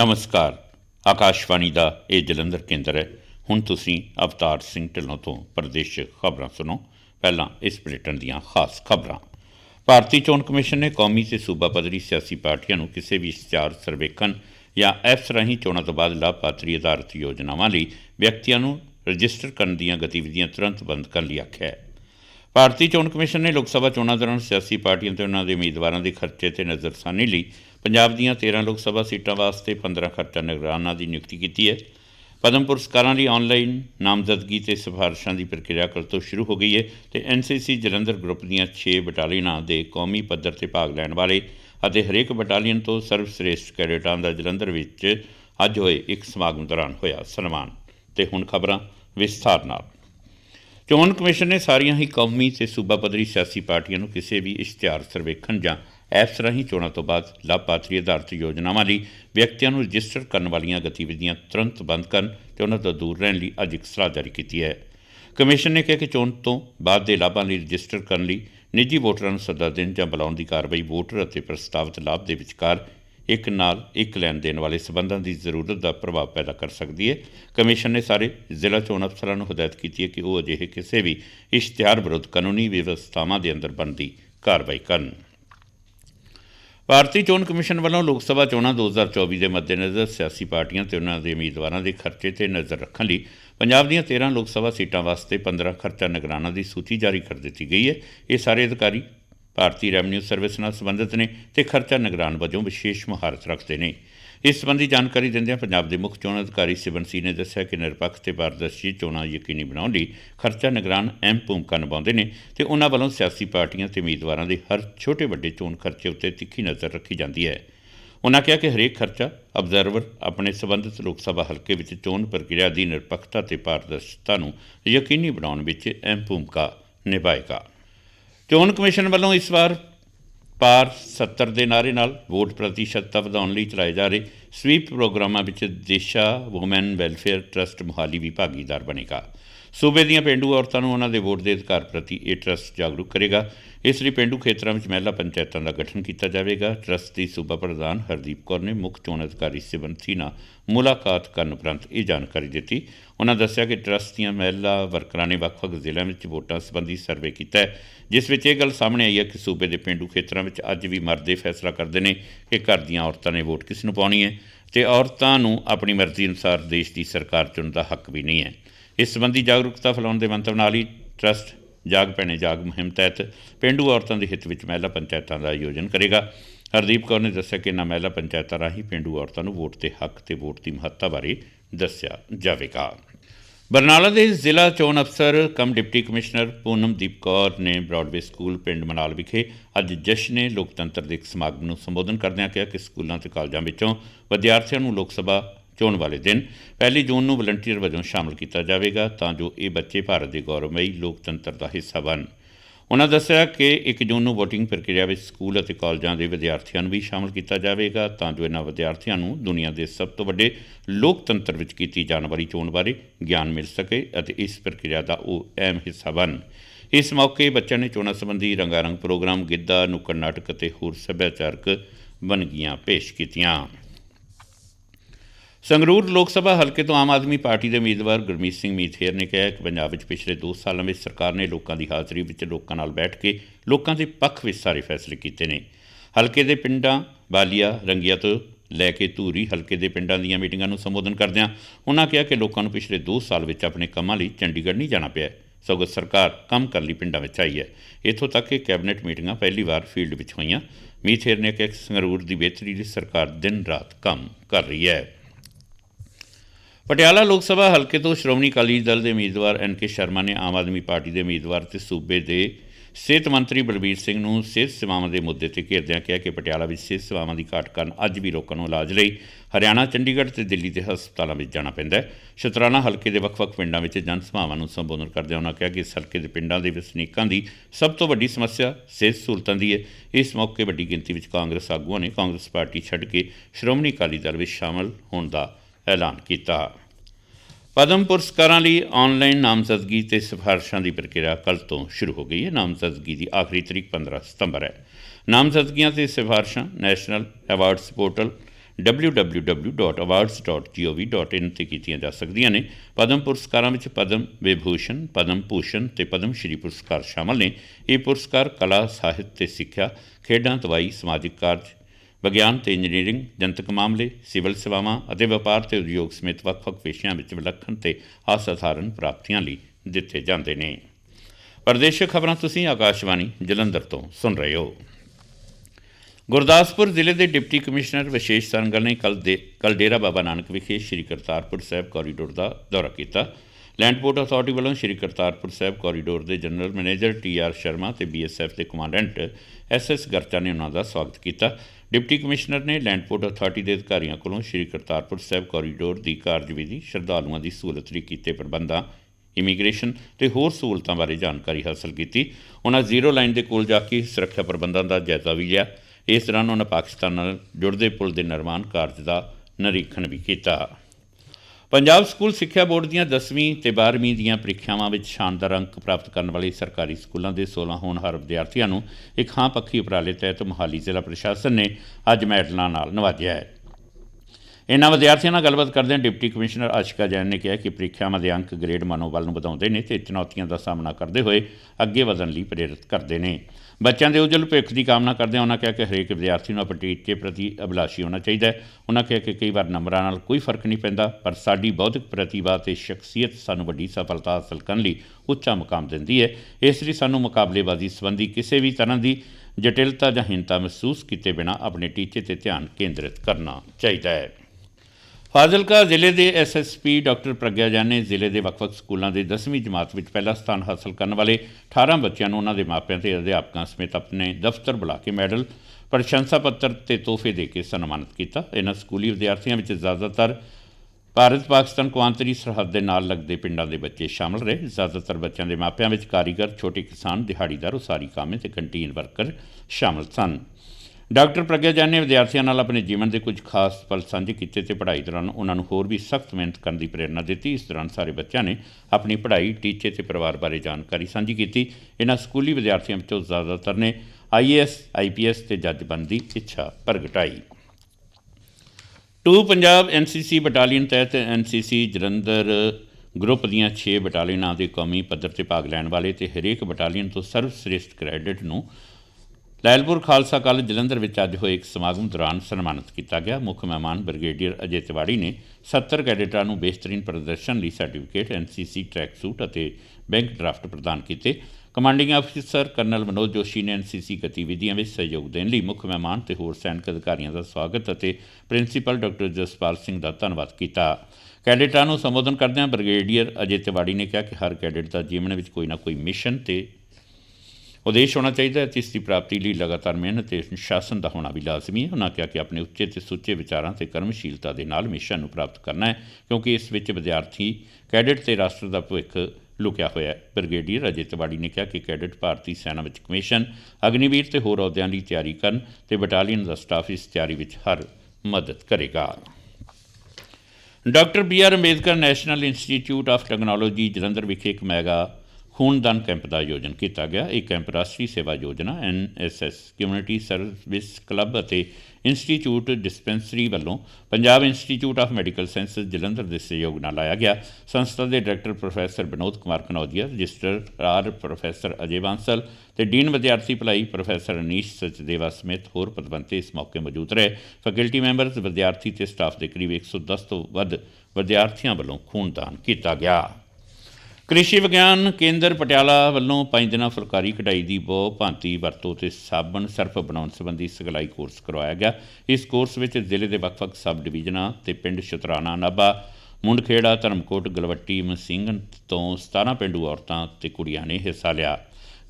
ਨਮਸਕਾਰ। ਆਕਾਸ਼ਵਾਣੀ ਦਾ ਇਹ ਜਲੰਧਰ ਕੇਂਦਰ ਹੈ। ਹੁਣ ਤੁਸੀਂ ਅਵਤਾਰ ਸਿੰਘ ਢਿੱਲੋਂ ਤੋਂ ਪ੍ਰਦੇਸ਼ ਖਬਰਾਂ ਸੁਣੋ। ਪਹਿਲਾਂ ਇਸ ਬੁਲੇਟਿਨ ਦੀਆਂ ਖਾਸ ਖਬਰਾਂ। ਭਾਰਤੀ ਚੋਣ ਕਮਿਸ਼ਨ ਨੇ ਕੌਮੀ ਤੇ ਸੂਬਾ ਪੱਧਰੀ ਸਿਆਸੀ ਪਾਰਟੀਆਂ ਨੂੰ ਕਿਸੇ ਵੀ ਇਸ਼ਤਿਹਾਰ ਸਰਵੇਖਣ ਜਾਂ ਐਪਸ ਰਾਹੀਂ ਚੋਣਾਂ ਤੋਂ ਬਾਅਦ ਲਾਭਪਾਤਰੀ ਆਧਾਰਿਤ ਯੋਜਨਾਵਾਂ ਲਈ ਵਿਅਕਤੀਆਂ ਨੂੰ ਰਜਿਸਟਰ ਕਰਨ ਦੀਆਂ ਗਤੀਵਿਧੀਆਂ ਤੁਰੰਤ ਬੰਦ ਕਰਨ ਲਈ ਆਖਿਆ ਹੈ। ਭਾਰਤੀ ਚੋਣ ਕਮਿਸ਼ਨ ਨੇ ਲੋਕ ਸਭਾ ਚੋਣਾਂ ਦੌਰਾਨ ਸਿਆਸੀ ਪਾਰਟੀਆਂ ਤੇ ਉਹਨਾਂ ਦੇ ਉਮੀਦਵਾਰਾਂ ਦੇ ਖਰਚੇ ਤੇ ਨਜ਼ਰਸਾਨੀ ਲਈ ਪੰਜਾਬ ਦੀਆਂ 13 ਲੋਕ ਸਭਾ ਸੀਟਾਂ ਵਾਸਤੇ 15 ਖਰਚਾ ਨਿਗਰਾਨਾਂ ਦੀ ਨਿਯੁਕਤੀ ਕੀਤੀ ਹੈ। ਪਦਮ ਪੁਰਸਕਾਰਾਂ ਲਈ ਆਨਲਾਈਨ ਨਾਮਜ਼ਦਗੀ ਤੇ ਸਿਫਾਰਸ਼ਾਂ ਦੀ ਪ੍ਰਕਿਰਿਆ ਕੱਲ੍ਹ ਤੋਂ ਸ਼ੁਰੂ ਹੋ ਗਈ ਹੈ ਤੇ ਐਨਸੀਸੀ ਜਲੰਧਰ ਗਰੁੱਪ ਦੀਆਂ 6 ਬਟਾਲੀਅਨਾਂ ਦੇ ਕੌਮੀ ਪੱਧਰ ਤੇ ਭਾਗ ਲੈਣ ਵਾਲੇ ਅਤੇ ਹਰੇਕ ਬਟਾਲੀਅਨ ਤੋਂ ਸਰਵਸ੍ਰੇਸ਼ਟ ਕੈਡੇਟਾਂ ਦਾ ਜਲੰਧਰ ਵਿੱਚ ਅੱਜ ਹੋਏ ਇੱਕ ਸਮਾਗਮ ਦੌਰਾਨ ਹੋਇਆ ਸਨਮਾਨ। ਤੇ ਹੁਣ ਖਬਰਾਂ ਵਿਸਥਾਰ ਨਾਲ। ਚੋਣ ਕਮਿਸ਼ਨ ਨੇ ਸਾਰੀਆਂ ਹੀ ਕੌਮੀ ਤੇ ਸੂਬਾ ਪੱਧਰੀ ਸਿਆਸੀ ਪਾਰਟੀਆਂ ਨੂੰ ਕਿਸੇ ਵੀ ਇਸ਼ਤਿਹਾਰ ਸਰਵੇਖਣ ਜਾਂ ਐਪਸ ਰਾਹੀਂ ਚੋਣਾਂ ਤੋਂ ਬਾਅਦ ਲਾਭਪਾਤਰੀ ਆਧਾਰਿਤ ਯੋਜਨਾਵਾਂ ਲਈ ਵਿਅਕਤੀਆਂ ਨੂੰ ਰਜਿਸਟਰ ਕਰਨ ਵਾਲੀਆਂ ਗਤੀਵਿਧੀਆਂ ਤੁਰੰਤ ਬੰਦ ਕਰਨ ਤੇ ਉਹਨਾਂ ਤੋਂ ਦੂਰ ਰਹਿਣ ਲਈ ਅੱਜ ਇੱਕ ਸਲਾਹ ਜਾਰੀ ਕੀਤੀ ਹੈ। ਕਮਿਸ਼ਨ ਨੇ ਕਿਹਾ ਕਿ ਚੋਣ ਤੋਂ ਬਾਅਦ ਦੇ ਲਾਭਾਂ ਲਈ ਰਜਿਸਟਰ ਕਰਨ ਲਈ ਨਿੱਜੀ ਵੋਟਰਾਂ ਨੂੰ ਸੱਦਾ ਦੇਣ ਜਾਂ ਬੁਲਾਉਣ ਦੀ ਕਾਰਵਾਈ ਵੋਟਰ ਅਤੇ ਪ੍ਰਸਤਾਵਿਤ ਲਾਭ ਦੇ ਵਿਚਕਾਰ ਇੱਕ ਨਾਲ ਇੱਕ ਲੈਣ ਦੇਣ ਵਾਲੇ ਸਬੰਧਾਂ ਦੀ ਜ਼ਰੂਰਤ ਦਾ ਪ੍ਰਭਾਵ ਪੈਦਾ ਕਰ ਸਕਦੀ ਹੈ। ਕਮਿਸ਼ਨ ਨੇ ਸਾਰੇ ਜ਼ਿਲ੍ਹਾ ਚੋਣ ਅਫਸਰਾਂ ਨੂੰ ਹਦਾਇਤ ਕੀਤੀ ਹੈ ਕਿ ਉਹ ਅਜਿਹੇ ਕਿਸੇ ਵੀ ਇਸ਼ਤਿਹਾਰ ਵਿਰੁੱਧ ਕਾਨੂੰਨੀ ਵਿਵਸਥਾਵਾਂ ਦੇ ਅੰਦਰ ਬਣਦੀ ਕਾਰਵਾਈ ਕਰਨ। ਭਾਰਤੀ ਚੋਣ ਕਮਿਸ਼ਨ ਵੱਲੋਂ ਲੋਕ ਸਭਾ ਚੋਣਾਂ 2024 ਦੇ ਮੱਦੇਨਜ਼ਰ ਸਿਆਸੀ ਪਾਰਟੀਆਂ ਤੇ ਉਹਨਾਂ ਦੇ ਉਮੀਦਵਾਰਾਂ ਦੇ ਖਰਚੇ ਤੇ ਨਜ਼ਰ ਰੱਖਣ ਲਈ ਪੰਜਾਬ ਦੀਆਂ 13 ਲੋਕ ਸਭਾ ਸੀਟਾਂ ਵਾਸਤੇ 15 ਖਰਚਾ ਨਿਗਰਾਨਾਂ ਦੀ ਸੂਚੀ ਜਾਰੀ ਕਰ ਦਿੱਤੀ ਗਈ ਹੈ। ਇਹ ਸਾਰੇ ਅਧਿਕਾਰੀ ਭਾਰਤੀ ਰੈਵਨਿਊ ਸਰਵਿਸ ਨਾਲ ਸੰਬੰਧਿਤ ਨੇ ਤੇ ਖਰਚਾ ਨਿਗਰਾਨ ਵਜੋਂ ਵਿਸ਼ੇਸ਼ ਮਹਾਰਤ ਰੱਖਦੇ ਨੇ। ਇਸ ਸੰਬੰਧੀ ਜਾਣਕਾਰੀ ਦਿੰਦਿਆਂ ਪੰਜਾਬ ਦੇ ਮੁੱਖ ਚੋਣ ਅਧਿਕਾਰੀ ਸਿਵਨ ਸੀ ਨੇ ਦੱਸਿਆ ਕਿ ਨਿਰਪੱਖ ਤੇ ਪਾਰਦਰਸ਼ੀ ਚੋਣਾਂ ਯਕੀਨੀ ਬਣਾਉਣ ਲਈ ਖਰਚਾ ਨਿਗਰਾਨ ਅਹਿਮ ਭੂਮਿਕਾ ਨਿਭਾਉਂਦੇ ਨੇ ਤੇ ਉਹਨਾਂ ਵੱਲੋਂ ਸਿਆਸੀ ਪਾਰਟੀਆਂ ਤੇ ਉਮੀਦਵਾਰਾਂ ਦੇ ਹਰ ਛੋਟੇ ਵੱਡੇ ਚੋਣ ਖਰਚੇ ਉੱਤੇ ਤਿੱਖੀ ਨਜ਼ਰ ਰੱਖੀ ਜਾਂਦੀ ਹੈ। ਉਨ੍ਹਾਂ ਕਿਹਾ ਕਿ ਹਰੇਕ ਖਰਚਾ ਅਬਜ਼ਰਵਰ ਆਪਣੇ ਸਬੰਧਤ ਲੋਕ ਸਭਾ ਹਲਕੇ ਵਿੱਚ ਚੋਣ ਪ੍ਰਕਿਰਿਆ ਦੀ ਨਿਰਪੱਖਤਾ ਤੇ ਪਾਰਦਰਸ਼ਤਾ ਨੂੰ ਯਕੀਨੀ ਬਣਾਉਣ ਵਿੱਚ ਅਹਿਮ ਭੂਮਿਕਾ ਨਿਭਾਏਗਾ। ਚੋਣ ਕਮਿਸ਼ਨ ਵੱਲੋਂ ਇਸ ਵਾਰ ਪਾਰ 70 ਦੇ ਨਾਰੇ ਨਾਲ ਵੋਟ ਪ੍ਰਤੀਸ਼ਤਤਾ ਵਧਾਉਣ ਲਈ ਚਲਾਏ ਜਾ ਰਹੇ ਸਵੀਪ ਪ੍ਰੋਗਰਾਮਾਂ ਵਿੱਚ ਦੇਸ਼ਾ ਔਮਨ ਵੈਲਫੇਅਰ ਟਰਸਟ ਮੁਹਾਲੀ ਵੀ ਭਾਗੀਦਾਰ ਬਣੇਗਾ। ਸੂਬੇ ਦੀਆਂ ਪਿੰਡੂ ਔਰਤਾਂ ਨੂੰ ਉਹਨਾਂ ਦੇ ਵੋਟ ਦੇ ਅਧਿਕਾਰ ਪ੍ਰਤੀ ਇਹ ਟਰਸਟ ਜਾਗਰੂਕ ਕਰੇਗਾ। ਇਸ ਲਈ ਪਿੰਡੂ ਖੇਤਰਾਂ ਵਿੱਚ ਮਹਿਲਾ ਪੰਚਾਇਤਾਂ ਦਾ ਗਠਨ ਕੀਤਾ ਜਾਵੇਗਾ। ਟਰਸਟ ਦੀ ਸੂਬਾ ਪ੍ਰਧਾਨ ਹਰਦੀਪ ਕੌਰ ਨੇ ਮੁੱਖ ਚੋਣ ਅਧਿਕਾਰੀ ਸਿਵੰਤੀ ਨਾਲ ਮੁਲਾਕਾਤ ਕਰਨ ਉਪਰੰਤ ਇਹ ਜਾਣਕਾਰੀ ਦਿੱਤੀ। ਉਹਨਾਂ ਦੱਸਿਆ ਕਿ ਟਰਸਟ ਦੀਆਂ ਮਹਿਲਾ ਵਰਕਰਾਂ ਨੇ ਵੱਖ-ਵੱਖ ਜ਼ਿਲ੍ਹਿਆਂ ਵਿੱਚ ਵੋਟਾਂ ਸੰਬੰਧੀ ਸਰਵੇ ਕੀਤਾ ਹੈ, ਜਿਸ ਵਿੱਚ ਇਹ ਗੱਲ ਸਾਹਮਣੇ ਆਈ ਹੈ ਕਿ ਸੂਬੇ ਦੇ ਪਿੰਡੂ ਖੇਤਰਾਂ ਵਿੱਚ ਅੱਜ ਵੀ ਮਰਦ ਇਹ ਫੈਸਲਾ ਕਰਦੇ ਨੇ ਕਿ ਘਰ ਦੀਆਂ ਔਰਤਾਂ ਨੇ ਵੋਟ ਕਿਸ ਨੂੰ ਪਾਉਣੀ ਹੈ ਤੇ ਔਰਤਾਂ ਨੂੰ ਆਪਣੀ ਮਰਜ਼ੀ ਅਨੁਸਾਰ ਦੇਸ਼ ਦੀ ਸਰਕਾਰ ਚੁਣਨ ਦਾ ਹੱਕ ਵੀ ਨਹੀਂ ਹੈ। ਇਸ ਸੰਬੰਧੀ ਜਾਗਰੂਕਤਾ ਫੈਲਾਉਣ ਦੇ ਮੰਤਵ ਨਾਲ ਹੀ ਟਰਸਟ ਜਾਗ ਪੈਣੇ ਜਾਗ ਮੁਹਿੰਮ ਤਹਿਤ ਪਿੰਡੂ ਔਰਤਾਂ ਦੇ ਹਿੱਤ ਵਿੱਚ ਮਹਿਲਾ ਪੰਚਾਇਤਾਂ ਦਾ ਆਯੋਜਨ ਕਰੇਗਾ। ਹਰਦੀਪ ਕੌਰ ਨੇ ਦੱਸਿਆ ਕਿ ਇਨ੍ਹਾਂ ਮਹਿਲਾ ਪੰਚਾਇਤਾਂ ਰਾਹੀਂ ਪਿੰਡੂ ਔਰਤਾਂ ਨੂੰ ਵੋਟ ਦੇ ਹੱਕ ਤੇ ਵੋਟ ਦੀ ਮਹੱਤਤਾ ਬਾਰੇ ਦੱਸਿਆ ਜਾਵੇਗਾ। ਬਰਨਾਲਾ ਦੇ ਜ਼ਿਲ੍ਹਾ ਚੋਣ ਅਫਸਰ cum deputy commissioner Poonamdeep Kaur ਨੇ ਬ੍ਰਾਡਵੇ ਸਕੂਲ ਪਿੰਡ ਮਨਾਲ ਵਿਖੇ ਅੱਜ ਜਸ਼ਨੇ ਲੋਕਤੰਤਰ ਦੇ ਇੱਕ ਸਮਾਗਮ ਨੂੰ ਸੰਬੋਧਨ ਕਰਦਿਆਂ ਕਿਹਾ ਕਿ ਸਕੂਲਾਂ ਤੇ ਕਾਲਜਾਂ ਵਿੱਚੋਂ ਵਿਦਿਆਰਥੀਆਂ ਨੂੰ ਲੋਕ ਸਭਾ ਚੋਣ ਵਾਲੇ ਦਿਨ ਪਹਿਲੀ ਜੂਨ ਨੂੰ ਵਲੰਟੀਅਰ ਵਜੋਂ ਸ਼ਾਮਲ ਕੀਤਾ ਜਾਵੇਗਾ ਤਾਂ ਜੋ ਇਹ ਬੱਚੇ ਭਾਰਤ ਦੇ ਗੌਰਵਮਈ ਲੋਕਤੰਤਰ ਦਾ ਹਿੱਸਾ ਬਣ। ਉਹਨਾਂ ਦੱਸਿਆ ਕਿ 1 ਜੂਨ ਨੂੰ VOTING ਪ੍ਰਕਿਰਿਆ ਵਿੱਚ ਸਕੂਲ ਅਤੇ ਕਾਲਜਾਂ ਦੇ ਵਿਦਿਆਰਥੀਆਂ ਨੂੰ ਵੀ ਸ਼ਾਮਲ ਕੀਤਾ ਜਾਵੇਗਾ ਤਾਂ ਜੋ ਇਹਨਾਂ ਵਿਦਿਆਰਥੀਆਂ ਨੂੰ ਦੁਨੀਆ ਦੇ ਸਭ ਤੋਂ ਵੱਡੇ ਲੋਕਤੰਤਰ ਵਿੱਚ ਕੀਤੀ ਜਾਣ ਵਾਲੀ ਚੋਣ ਬਾਰੇ ਗਿਆਨ ਮਿਲ ਸਕੇ ਅਤੇ ਇਸ ਪ੍ਰਕਿਰਿਆ ਦਾ ਉਹ ਅਹਿਮ ਹਿੱਸਾ ਬਣ। ਇਸ ਮੌਕੇ ਬੱਚਿਆਂ ਨੇ ਚੋਣਾਂ ਸੰਬੰਧੀ ਰੰਗਾਰੰਗ ਪ੍ਰੋਗਰਾਮ ਗਿੱਧਾ ਨੁੱਕੜ ਨਾਟਕ ਅਤੇ ਹੋਰ ਸੱਭਿਆਚਾਰਕ ਵੰਨਗੀਆਂ ਪੇਸ਼ ਕੀਤੀਆਂ। ਸੰਗਰੂਰ ਲੋਕ ਸਭਾ ਹਲਕੇ ਤੋਂ ਆਮ ਆਦਮੀ ਪਾਰਟੀ ਦੇ ਉਮੀਦਵਾਰ ਗੁਰਮੀਤ ਸਿੰਘ ਮੀਥੇਰ ਨੇ ਕਿਹਾ ਕਿ ਪੰਜਾਬ ਵਿੱਚ ਪਿਛਲੇ 2 ਸਾਲਾਂ ਵਿੱਚ ਸਰਕਾਰ ਨੇ ਲੋਕਾਂ ਦੀ ਹਾਜ਼ਰੀ ਵਿੱਚ ਲੋਕਾਂ ਨਾਲ ਬੈਠ ਕੇ ਲੋਕਾਂ ਦੇ ਪੱਖ ਵਿੱਚ ਸਾਰੇ ਫੈਸਲੇ ਕੀਤੇ ਨੇ। ਹਲਕੇ ਦੇ ਪਿੰਡਾਂ ਬਾਲੀਆ, ਰੰਗੀਆ ਤੋਂ ਲੈ ਕੇ ਧੂਰੀ ਹਲਕੇ ਦੇ ਪਿੰਡਾਂ ਦੀਆਂ ਮੀਟਿੰਗਾਂ ਨੂੰ ਸੰਬੋਧਨ ਕਰਦਿਆਂ ਉਹਨਾਂ ਕਿਹਾ ਕਿ ਲੋਕਾਂ ਨੂੰ ਪਿਛਲੇ 2 ਸਾਲ ਵਿੱਚ ਆਪਣੇ ਕੰਮਾਂ ਲਈ ਚੰਡੀਗੜ੍ਹ ਨਹੀਂ ਜਾਣਾ ਪਿਆ ਸਗੋਂ ਸਰਕਾਰ ਕੰਮ ਕਰਨ ਲਈ ਪਿੰਡਾਂ ਵਿੱਚ ਆਈ ਹੈ। ਇੱਥੋਂ ਤੱਕ ਕਿ ਕੈਬਨਿਟ ਮੀਟਿੰਗਾਂ ਪਹਿਲੀ ਵਾਰ ਫੀਲਡ ਵਿੱਚ ਹੋਈਆਂ। ਮੀਥੇਰ ਨੇ ਕਿਹਾ ਕਿ ਸੰਗਰੂਰ ਦੀ ਬਿਹਤਰੀ ਲਈ ਸਰਕਾਰ ਦਿਨ ਰਾਤ ਕੰਮ ਕਰ ਰਹੀ ਹੈ। ਪਟਿਆਲਾ ਲੋਕ ਸਭਾ ਹਲਕੇ ਤੋਂ ਸ਼੍ਰੋਮਣੀ ਅਕਾਲੀ ਦਲ ਦੇ ਉਮੀਦਵਾਰ ਐਨ ਕੇ ਸ਼ਰਮਾ ਨੇ ਆਮ ਆਦਮੀ ਪਾਰਟੀ ਦੇ ਉਮੀਦਵਾਰ ਤੇ ਸੂਬੇ ਦੇ ਸਿਹਤ ਮੰਤਰੀ ਬਲਬੀਰ ਸਿੰਘ ਨੂੰ ਸਿਹਤ ਸੇਵਾਵਾਂ ਦੇ ਮੁੱਦੇ ਤੇ ਘੇਰਦਿਆਂ ਕਿਹਾ ਕਿ ਪਟਿਆਲਾ ਵਿੱਚ ਸਿਹਤ ਸੇਵਾਵਾਂ ਦੀ ਘਾਟ ਕਾਰਨ ਅੱਜ ਵੀ ਲੋਕਾਂ ਨੂੰ ਇਲਾਜ ਲਈ ਹਰਿਆਣਾ, ਚੰਡੀਗੜ੍ਹ ਤੇ ਦਿੱਲੀ ਦੇ ਹਸਪਤਾਲਾਂ ਵਿੱਚ ਜਾਣਾ ਪੈਂਦਾ ਹੈ। ਸ਼ਤਰਾਣਾ ਹਲਕੇ ਦੇ ਵੱਖ-ਵੱਖ ਪਿੰਡਾਂ ਵਿੱਚ ਜਨ ਸਭਾਵਾਂ ਨੂੰ ਸੰਬੋਧਨ ਕਰਦਿਆਂ ਉਹਨਾਂ ਕਿਹਾ ਕਿ ਇਸ ਹਲਕੇ ਦੇ ਪਿੰਡਾਂ ਦੇ ਵਸਨੀਕਾਂ ਦੀ ਸਭ ਤੋਂ ਵੱਡੀ ਸਮੱਸਿਆ ਸਿਹਤ ਸਹੂਲਤਾਂ ਦੀ ਹੈ। ਇਸ ਮੌਕੇ ਵੱਡੀ ਗਿਣਤੀ ਵਿੱਚ ਕਾਂਗਰਸ ਆਗੂਆਂ ਨੇ ਕਾਂਗਰਸ ਪਾਰਟੀ ਛੱਡ ਕੇ ਸ਼੍ਰੋਮਣੀ ਅਕਾਲੀ ਦਲ ਵਿੱਚ ਸ਼ਾਮਲ ਹੋਣ ਦਾ ਐਲਾਨ ਕੀਤਾ। ਪਦਮ ਪੁਰਸਕਾਰਾਂ ਲਈ ਆਨਲਾਈਨ ਨਾਮਜ਼ਦਗੀ ਤੇ ਸਿਫਾਰਸ਼ਾਂ ਦੀ ਪ੍ਰਕਿਰਿਆ ਕੱਲ੍ਹ ਤੋਂ ਸ਼ੁਰੂ ਹੋ ਗਈ ਹੈ। ਨਾਮਜ਼ਦਗੀ ਦੀ ਆਖਰੀ ਤਰੀਕ 15 ਸਤੰਬਰ ਹੈ। ਨਾਮਜ਼ਦਗੀਆਂ ਤੇ ਸਿਫਾਰਸ਼ਾਂ ਨੈਸ਼ਨਲ ਅਵਾਰਡਸ ਪੋਰਟਲ www.awards.gov.in ਤੇ ਕੀਤੀਆਂ ਜਾ ਸਕਦੀਆਂ ਨੇ। ਪਦਮ ਪੁਰਸਕਾਰਾਂ ਵਿੱਚ ਪਦਮ ਵਿਭੂਸ਼ਣ, ਪਦਮ ਭੂਸ਼ਣ ਤੇ ਪਦਮ ਸ਼੍ਰੀ ਪੁਰਸਕਾਰ ਸ਼ਾਮਲ ਨੇ। ਇਹ ਪੁਰਸਕਾਰ ਕਲਾ, ਸਾਹਿਤ ਤੇ ਸਿੱਖਿਆ, ਖੇਡਾਂ, ਦਵਾਈ, ਸਮਾਜਿਕ ਕਾਰਜ ਵਿਗਿਆਨ ਤੇ ਇੰਜੀਨੀਅਰਿੰਗ ਜਨਤਕ ਮਾਮਲੇ, ਸਿਵਲ ਸੇਵਾਵਾਂ ਅਤੇ ਵਪਾਰ ਤੇ ਉਦਯੋਗ ਸਮੇਤ ਵੱਖ-ਵੱਖ ਵਿਸ਼ਿਆਂ ਵਿੱਚ ਵਿਲੱਖਣ ਤੇ ਅਸਾਧਾਰਨ ਪ੍ਰਾਪਤੀਆਂ ਲਈ ਦਿੱਤੇ ਜਾਂਦੇ ਨੇ। ਪ੍ਰਦੇਸ਼ਕ ਖਬਰਾਂ ਤੁਸੀਂ ਆਕਾਸ਼ਵਾਣੀ ਜਲੰਧਰ ਤੋਂ ਸੁਣ ਰਹੇ ਹੋ। ਗੁਰਦਾਸਪੁਰ ਜ਼ਿਲ੍ਹੇ ਦੇ ਡਿਪਟੀ ਕਮਿਸ਼ਨਰ ਵਿਸ਼ੇਸ਼ ਸਰੰਗਲ ਨੇ ਕੱਲ ਦੇ ਕੱਲ ਡੇਰਾ ਬਾਬਾ ਨਾਨਕ ਵਿਖੇ ਸ੍ਰੀ ਕਰਤਾਰਪੁਰ ਸਾਹਿਬ ਕੋਰੀਡੋਰ ਦਾ ਦੌਰਾ ਕੀਤਾ। ਲੈਂਡ ਪੋਰਟ ਅਥਾਰਟੀ ਵੱਲੋਂ ਸ੍ਰੀ ਕਰਤਾਰਪੁਰ ਸਾਹਿਬ ਕੋਰੀਡੋਰ ਦੇ general manager T R Sharma ਤੇ ਬੀਐਸਐਫ ਦੇ ਕਮਾਂਡੈਂਟ ਐਸ ਐਸ ਗਰਚਾ ਨੇ ਉਹਨਾਂ ਦਾ ਸਵਾਗਤ ਕੀਤਾ। ਡਿਪਟੀ ਕਮਿਸ਼ਨਰ ਨੇ ਲੈਂਡ ਪੋਰਟ ਅਥਾਰਟੀ ਦੇ ਅਧਿਕਾਰੀਆਂ ਕੋਲੋਂ ਸ੍ਰੀ ਕਰਤਾਰਪੁਰ ਸਾਹਿਬ ਕੋਰੀਡੋਰ ਦੀ ਕਾਰਜਵਿਧੀ, ਸ਼ਰਧਾਲੂਆਂ ਦੀ ਸਹੂਲਤ ਲਈ ਕੀਤੇ ਪ੍ਰਬੰਧਾਂ, ਇਮੀਗ੍ਰੇਸ਼ਨ ਤੇ ਹੋਰ ਸਹੂਲਤਾਂ ਬਾਰੇ ਜਾਣਕਾਰੀ ਹਾਸਲ ਕੀਤੀ। ਉਹਨਾਂ ਜ਼ੀਰੋ ਲਾਈਨ ਦੇ ਕੋਲ ਜਾ ਕੇ ਸੁਰੱਖਿਆ ਪ੍ਰਬੰਧਾਂ ਦਾ ਜਾਇਜ਼ਾ ਵੀ ਲਿਆ। ਇਸ ਦੌਰਾਨ ਉਹਨਾਂ ਪਾਕਿਸਤਾਨ ਨਾਲ ਜੁੜਦੇ ਪੁਲ ਦੇ ਨਿਰਮਾਣ ਕਾਰਜ ਦਾ ਨਿਰੀਖਣ ਵੀ ਕੀਤਾ। ਪੰਜਾਬ ਸਕੂਲ ਸਿੱਖਿਆ ਬੋਰਡ ਦੀਆਂ 10ਵੀਂ ਤੇ 12ਵੀਂ ਦੀਆਂ ਪ੍ਰੀਖਿਆਵਾਂ ਵਿੱਚ ਸ਼ਾਨਦਾਰ ਅੰਕ ਪ੍ਰਾਪਤ ਕਰਨ ਵਾਲੇ ਸਰਕਾਰੀ ਸਕੂਲਾਂ ਦੇ 16 ਹੋਣਹਾਰ ਵਿਦਿਆਰਥੀਆਂ ਨੂੰ ਇੱਕ ਹਾਂ ਪੱਖੀ ਉਪਰਾਲੇ ਤਹਿਤ ਮੋਹਾਲੀ ਜ਼ਿਲ੍ਹਾ ਪ੍ਰਸ਼ਾਸਨ ਨੇ ਅੱਜ ਮੈਡਲਾਂ ਨਾਲ ਨਵਾਜਿਆ ਹੈ। ਇਨ੍ਹਾਂ ਵਿਦਿਆਰਥੀਆਂ ਨਾਲ ਗੱਲਬਾਤ ਕਰਦਿਆਂ ਡਿਪਟੀ ਕਮਿਸ਼ਨਰ ਆਸ਼ਿਕਾ ਜੈਨ ਨੇ ਕਿਹਾ ਕਿ ਪ੍ਰੀਖਿਆਵਾਂ ਦੇ ਅੰਕ ਗ੍ਰੇਡ ਮਨੋਬਲ ਨੂੰ ਵਧਾਉਂਦੇ ਨੇ ਤੇ ਚੁਣੌਤੀਆਂ ਦਾ ਸਾਹਮਣਾ ਕਰਦੇ ਹੋਏ ਅੱਗੇ ਵਧਣ ਲਈ ਪ੍ਰੇਰਿਤ ਕਰਦੇ ਨੇ। ਬੱਚਿਆਂ ਦੇ ਉਜਲ ਭਵਿੱਖ ਦੀ ਕਾਮਨਾ ਕਰਦਿਆਂ ਉਹਨਾਂ ਕਿਹਾ ਕਿ ਹਰੇਕ ਵਿਦਿਆਰਥੀ ਨੂੰ ਆਪਣੇ ਟੀਚੇ ਪ੍ਰਤੀ ਅਭਿਲਾਸ਼ੀ ਹੋਣਾ ਚਾਹੀਦਾ ਹੈ। ਉਹਨਾਂ ਕਿਹਾ ਕਿ ਕਈ ਵਾਰ ਨੰਬਰਾਂ ਨਾਲ ਕੋਈ ਫ਼ਰਕ ਨਹੀਂ ਪੈਂਦਾ, ਪਰ ਸਾਡੀ ਬੌਧਿਕ ਪ੍ਰਤਿਭਾ ਤੇ ਸ਼ਖਸੀਅਤ ਸਾਨੂੰ ਵੱਡੀ ਸਫਲਤਾ ਹਾਸਲ ਕਰਨ ਲਈ ਉੱਚਾ ਮੁਕਾਮ ਦਿੰਦੀ ਹੈ। ਇਸ ਲਈ ਸਾਨੂੰ ਮੁਕਾਬਲੇਬਾਜ਼ੀ ਸੰਬੰਧੀ ਕਿਸੇ ਵੀ ਤਰ੍ਹਾਂ ਦੀ ਜਟਿਲਤਾ ਜਾਂ ਹੀਨਤਾ ਮਹਿਸੂਸ ਕੀਤੇ ਬਿਨਾਂ ਆਪਣੇ ਟੀਚੇ ਤੇ ਧਿਆਨ ਕੇਂਦਰਿਤ ਕਰਨਾ ਚਾਹੀਦਾ ਹੈ। ਫਾਜ਼ਿਲਕਾ ਜ਼ਿਲ੍ਹੇ ਦੇ ਐਸਐਸਪੀ ਡਾਕਟਰ ਪ੍ਰਗਿਆ ਜਾਨ ਨੇ ਜ਼ਿਲ੍ਹੇ ਦੇ ਵੱਖ-ਵੱਖ ਸਕੂਲਾਂ ਦੇ 10ਵੀਂ ਜਮਾਤ ਵਿੱਚ ਪਹਿਲਾ ਸਥਾਨ ਹਾਸਲ ਕਰਨ ਵਾਲੇ 18 ਬੱਚਿਆਂ ਨੂੰ ਉਹਨਾਂ ਦੇ ਮਾਪਿਆਂ ਤੇ ਅਧਿਆਪਕਾਂ ਸਮੇਤ ਆਪਣੇ ਦਫ਼ਤਰ ਬੁਲਾ ਕੇ ਮੈਡਲ, ਪ੍ਰਸ਼ੰਸਾ ਪੱਤਰ ਤੇ ਤੋਹਫੇ ਦੇ ਕੇ ਸਨਮਾਨਿਤ ਕੀਤਾ। ਇਹਨਾਂ ਸਕੂਲੀ ਵਿਦਿਆਰਥੀਆਂ ਵਿੱਚ ਜ਼ਿਆਦਾਤਰ ਭਾਰਤ, ਪਾਕਿਸਤਾਨ, ਕੁਆਂਤਰੀ ਸਰਹੱਦ ਦੇ ਨਾਲ ਲੱਗਦੇ ਪਿੰਡਾਂ ਦੇ ਬੱਚੇ ਸ਼ਾਮਲ ਰਹੇ। ਜ਼ਿਆਦਾਤਰ ਬੱਚਿਆਂ ਦੇ ਮਾਪਿਆਂ ਵਿੱਚ ਕਾਰੀਗਰ, ਛੋਟੇ ਕਿਸਾਨ, ਦਿਹਾੜੀਦਾਰ, ਉਸਾਰੀ ਕਾਮੇ ਤੇ ਕੰਟੀਨ ਵਰਕਰ ਸ਼ਾਮਲ ਸਨ। ਡਾਕਟਰ ਪ੍ਰਗਿਆ ਜੈਨ ਨੇ ਵਿਦਿਆਰਥੀਆਂ ਨਾਲ ਆਪਣੇ ਜੀਵਨ ਦੇ ਕੁਝ ਖਾਸ ਪਲ ਸਾਂਝੇ ਕੀਤੇ ਤੇ ਪੜ੍ਹਾਈ ਦੌਰਾਨ ਉਹਨਾਂ ਨੂੰ ਹੋਰ ਵੀ ਸਖਤ ਮਿਹਨਤ ਕਰਨ ਦੀ ਪ੍ਰੇਰਣਾ ਦਿੱਤੀ। ਇਸ ਦੌਰਾਨ ਸਾਰੇ ਬੱਚਿਆਂ ਨੇ ਆਪਣੀ ਪੜ੍ਹਾਈ, ਟੀਚੇ ਤੇ ਪਰਿਵਾਰ ਬਾਰੇ ਜਾਣਕਾਰੀ ਸਾਂਝੀ ਕੀਤੀ। ਇਹਨਾਂ ਸਕੂਲੀ ਵਿਦਿਆਰਥੀਆਂ ਵਿੱਚੋਂ ਜ਼ਿਆਦਾਤਰ ਨੇ ਆਈਏਐਸ ਆਈਪੀਐਸ ਤੇ ਜੱਜ ਬਣਨ ਦੀ ਇੱਛਾ ਪ੍ਰਗਟਾਈ। ਟੂ ਪੰਜਾਬ ਐਨਸੀਸੀ ਬਟਾਲੀਅਨ ਤਹਿਤ ਐਨਸੀਸੀ ਜਲੰਧਰ ਗਰੁੱਪ ਦੀਆਂ 6 ਬਟਾਲੀਅਨਾਂ ਦੇ ਕੌਮੀ ਪੱਧਰ ਤੇ ਭਾਗ ਲੈਣ ਵਾਲੇ ਤੇ ਹਰੇਕ ਬਟਾਲੀਅਨ ਤੋਂ ਸਰਵਸ੍ਰੇਸ਼ਟ ਕ੍ਰੈਡਿਟ ਨੂੰ ਲੈਲਪੁਰ ਖਾਲਸਾ ਕਾਲਜ ਜਲੰਧਰ ਵਿੱਚ ਅੱਜ ਹੋਏ ਇੱਕ ਸਮਾਗਮ ਦੌਰਾਨ ਸਨਮਾਨਿਤ ਕੀਤਾ ਗਿਆ। ਮੁੱਖ ਮਹਿਮਾਨ ਬ੍ਰਿਗੇਡੀਅਰ ਅਜੇ ਤਿਵਾੜੀ ਨੇ 70 ਕੈਡੇਟਾਂ ਨੂੰ ਬਿਹਤਰੀਨ ਪ੍ਰਦਰਸ਼ਨ ਲਈ ਸਰਟੀਫਿਕੇਟ ਐਨਸੀਸੀ ਟਰੈਕ ਸੂਟ ਅਤੇ ਬੈਂਕ ਡਰਾਫਟ ਪ੍ਰਦਾਨ ਕੀਤੇ। ਕਮਾਂਡਿੰਗ ਅਫਸਰ ਕਰਨਲ ਮਨੋਜ ਜੋਸ਼ੀ ਨੇ ਐਨਸੀਸੀ ਗਤੀਵਿਧੀਆਂ ਵਿੱਚ ਸਹਿਯੋਗ ਦੇਣ ਲਈ ਮੁੱਖ ਮਹਿਮਾਨ ਤੇ ਹੋਰ ਸੈਨਿਕ ਅਧਿਕਾਰੀਆਂ ਦਾ ਸਵਾਗਤ ਅਤੇ ਪ੍ਰਿੰਸੀਪਲ ਡਾਕਟਰ ਜਸਪਾਲ ਸਿੰਘ ਦਾ ਧੰਨਵਾਦ ਕੀਤਾ। ਕੈਡੇਟਾਂ ਨੂੰ ਸੰਬੋਧਨ ਕਰਦਿਆਂ ਬ੍ਰਿਗੇਡੀਅਰ ਅਜੇ ਤਿਵਾੜੀ ਨੇ ਕਿਹਾ ਕਿ ਹਰ ਕੈਡੇਟ ਦਾ ਜੀਵਨ ਵਿੱਚ ਕੋਈ ਨਾ ਕੋਈ ਮਿਸ਼ਨ ਤੇ ਉਦੇਸ਼ ਹੋਣਾ ਚਾਹੀਦਾ ਹੈ ਤੇ ਇਸ ਦੀ ਪ੍ਰਾਪਤੀ ਲਈ ਲਗਾਤਾਰ ਮਿਹਨਤ ਤੇ ਅਨੁਸ਼ਾਸਨ ਦਾ ਹੋਣਾ ਵੀ ਲਾਜ਼ਮੀ ਹੈ। ਉਹਨਾਂ ਕਿਹਾ ਕਿ ਆਪਣੇ ਉੱਚੇ ਤੇ ਸੁੱਚੇ ਵਿਚਾਰਾਂ ਤੇ ਕਰਮਸ਼ੀਲਤਾ ਦੇ ਨਾਲ ਹਮੇਸ਼ਾ ਨੂੰ ਪ੍ਰਾਪਤ ਕਰਨਾ ਹੈ, ਕਿਉਂਕਿ ਇਸ ਵਿੱਚ ਵਿਦਿਆਰਥੀ, ਕੈਡਟ ਤੇ ਰਾਸ਼ਟਰ ਦਾ ਭਵਿੱਖ ਲੁਕਿਆ ਹੋਇਆ ਹੈ। ਬ੍ਰਿਗੇਡੀਅਰ ਅਜੇ ਤਿਵਾੜੀ ਨੇ ਕਿਹਾ ਕਿ ਕੈਡਟ ਭਾਰਤੀ ਸੈਨਾ ਵਿੱਚ ਕਮਿਸ਼ਨ, ਅਗਨੀਵੀਰ ਤੇ ਹੋਰ ਅਹੁਦਿਆਂ ਲਈ ਤਿਆਰੀ ਕਰਨ ਤੇ ਬਟਾਲੀਅਨ ਦਾ ਸਟਾਫ ਇਸ ਤਿਆਰੀ ਵਿੱਚ ਹਰ ਮਦਦ ਕਰੇਗਾ। Doctor B R Ambedkar national institute of technology Jalandhar ਵਿਖੇ ਇੱਕ ਮੈਗਾ ਖੂਨਦਾਨ ਕੈਂਪ ਦਾ ਆਯੋਜਨ ਕੀਤਾ ਗਿਆ। ਇਹ camp Rashtriya Seva Yojana NSS community service club ਅਤੇ ਇੰਸਟੀਚਿਊਟ ਡਿਸਪੈਂਸਰੀ ਵੱਲੋਂ Punjab institute of medical sciences Jalandhar ਦੇ ਸਹਿਯੋਗ ਨਾਲ ਲਾਇਆ ਗਿਆ। ਸੰਸਥਾ ਦੇ director professor Vinod Kumar Kanaujia registrar professor Ajay Bansal ਤੇ ਡੀਨ ਵਿਦਿਆਰਥੀ ਭਲਾਈ ਪ੍ਰੋਫੈਸਰ ਅਨੀਸ਼ ਸਚਦੇਵਾ ਸਮੇਤ ਹੋਰ ਪਤਵੰਤੇ ਇਸ ਮੌਕੇ ਮੌਜੂਦ ਰਹੇ। ਫੈਕਲਟੀ ਮੈਂਬਰਸ ਵਿਦਿਆਰਥੀ ਤੇ ਸਟਾਫ ਦੇ ਕਰੀਬ 110 ਤੋਂ ਵੱਧ ਵਿਦਿਆਰਥੀਆਂ ਵੱਲੋਂ ਖੂਨਦਾਨ ਕੀਤਾ ਗਿਆ। ਕ੍ਰਿਸ਼ੀ ਵਿਗਿਆਨ ਕੇਂਦਰ ਪਟਿਆਲਾ ਵੱਲੋਂ 5 ਦਿਨਾਂ ਫੁਲਕਾਰੀ ਕਢਾਈ ਦੀ ਬਹੁ ਭਾਂਤੀ ਵਰਤੋਂ ਤੇ ਸਾਬਣ ਸਰਫ ਬਣਾਉਣ ਸੰਬੰਧੀ ਸਿਖਲਾਈ ਕੋਰਸ ਕਰਵਾਇਆ ਗਿਆ। ਇਸ ਕੋਰਸ ਵਿੱਚ ਜ਼ਿਲ੍ਹੇ ਦੇ ਵੱਖ-ਵੱਖ ਸਬ ਡਿਵੀਜ਼ਨਾਂ ਤੇ ਪਿੰਡ ਸ਼ਤਰਾਣਾ ਨਾਭਾ, ਮੁੰਡਖੇੜਾ, ਧਰਮਕੋਟ, ਗਲਵੱਟੀ, ਮਸਿੰਘ ਤੋਂ 17 ਪਿੰਡੂ ਔਰਤਾਂ ਤੇ ਕੁੜੀਆਂ ਨੇ ਹਿੱਸਾ ਲਿਆ।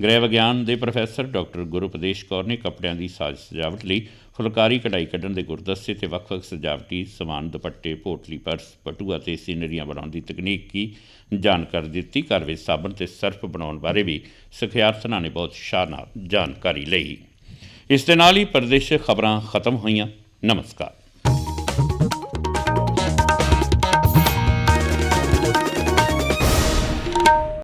ਗ੍ਰਹਿ ਵਿਗਿਆਨ ਦੇ ਪ੍ਰੋਫੈਸਰ ਡਾਕਟਰ ਗੁਰਉਪਦੇਸ਼ ਕੌਰ ਨੇ ਕੱਪੜਿਆਂ ਦੀ ਸਾਜ ਸਜਾਵਟ ਲਈ ਫੁਲਕਾਰੀ ਕਢਾਈ ਕੱਢਣ ਦੇ ਗੁਰਦਸਤੇ ਤੇ ਵੱਖ-ਵੱਖ ਸਜਾਵਟੀ ਸਮਾਨ, ਦੁਪੱਟੇ, ਪੋਟਲੀ, ਪਰਸ ਪਟੂਆ ਅਤੇ ਸੀਨਰੀਆਂ ਬਣਾਉਣ ਦੀ ਤਕਨੀਕ ਕੀ ਜਾਣਕਾਰੀ ਦਿੱਤੀ। ਘਰ ਵਿੱਚ ਸਾਬਣ ਤੇ ਸਰਫ ਬਣਾਉਣ ਬਾਰੇ ਵੀ ਸਿਖਿਆਰਥਣਾਂ ਨੇ ਬਹੁਤ ਸ਼ਾਨਦਾਰ ਜਾਣਕਾਰੀ ਲਈ। ਇਸ ਦੇ ਨਾਲ ਹੀ ਪ੍ਰਦੇਸ਼ ਖਬਰਾਂ ਖਤਮ ਹੋਈਆਂ। ਨਮਸਕਾਰ।